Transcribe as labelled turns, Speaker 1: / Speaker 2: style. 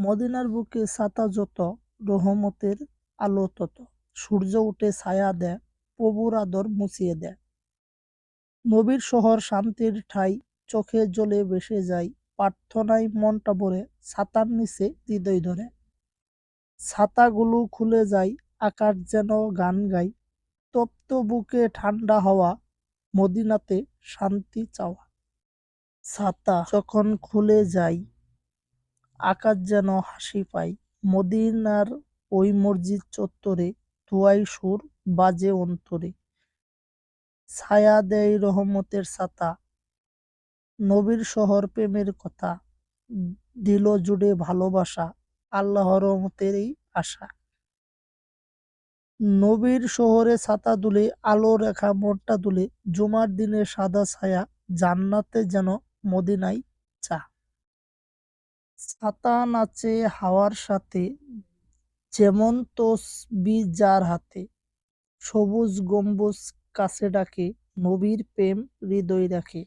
Speaker 1: মদিনার বুকে ছাতা যত, রহমতের আলো তত। সূর্য উঠে ছায়া দেয়, প্রভুর আদর মুছিয়ে দেয়। নবীর শহর শান্তির ঠাই, চোখে জলে ভেসে যায়, প্রার্থনায় মনটা ভরে ছাতার নিচে হৃদয় ধরে। ছাতাগুলো খুলে যায়, আকাশ যেন গান গায়। তপ্ত বুকে ঠান্ডা হাওয়া, মদিনাতে শান্তি চাওয়া। ছাতা যখন খুলে যায় আকাশ যেন হাসি পায়। মদিনার ওই মসজিদ চত্বরে ধোয়াই সুর বাজে অন্তরে। ছায়া দেয় রহমতের ছাতা। নবীর শহর প্রেমের কথা। দিল জুড়ে ভালোবাসা, আল্লাহ রহমতের এই আশা। নবীর শহরে ছাতা দুলে, আলো রেখা মনটা দুলে, জুমার দিনে সাদা ছায়া, জান্নাতে যেন মদিনাই চা ছাতা নাচে হাওয়ার সাথে, যেমন তসবি যার হাতে। সবুজ গম্বুজ কাছে ডাকে, নবীর প্রেম হৃদয় রাখে।